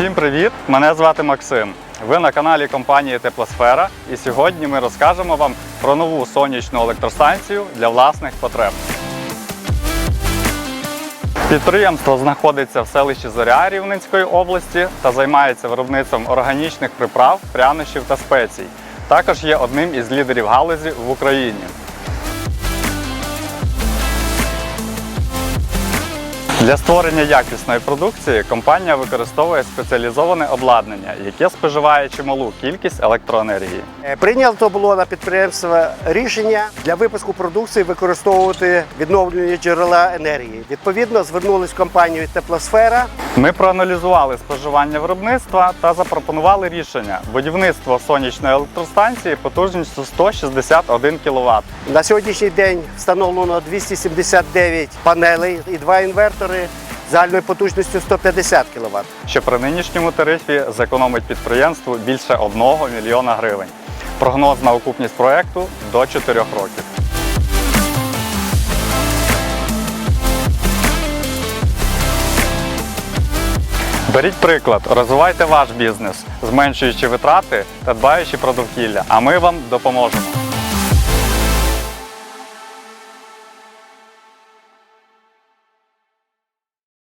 Всім привіт! Мене звати Максим. Ви на каналі компанії Теплосфера і сьогодні ми розкажемо вам про нову сонячну електростанцію для власних потреб. Підприємство знаходиться в селищі Зоря Рівненської області та займається виробництвом органічних приправ, прянощів та спецій. Також є одним із лідерів галузі в Україні. Для створення якісної продукції компанія використовує спеціалізоване обладнання, яке споживає чималу кількість електроенергії. Е, Прийнято було на підприємство рішення для випуску продукції використовувати відновлювані джерела енергії. Відповідно, звернулись компанію Теплосфера. Ми проаналізували споживання виробництва та запропонували рішення будівництво сонячної електростанції потужністю 161 кВт. На сьогоднішній день встановлено 279 панелей і два інвертори загальною потужністю 150 кВт. що при нинішньому тарифі зекономить підприємству більше 1 мільйона гривень. Прогноз на окупність проекту до 4 років. Беріть приклад, розвивайте ваш бізнес, зменшуючи витрати та дбаючи про довкілля, а ми вам допоможемо.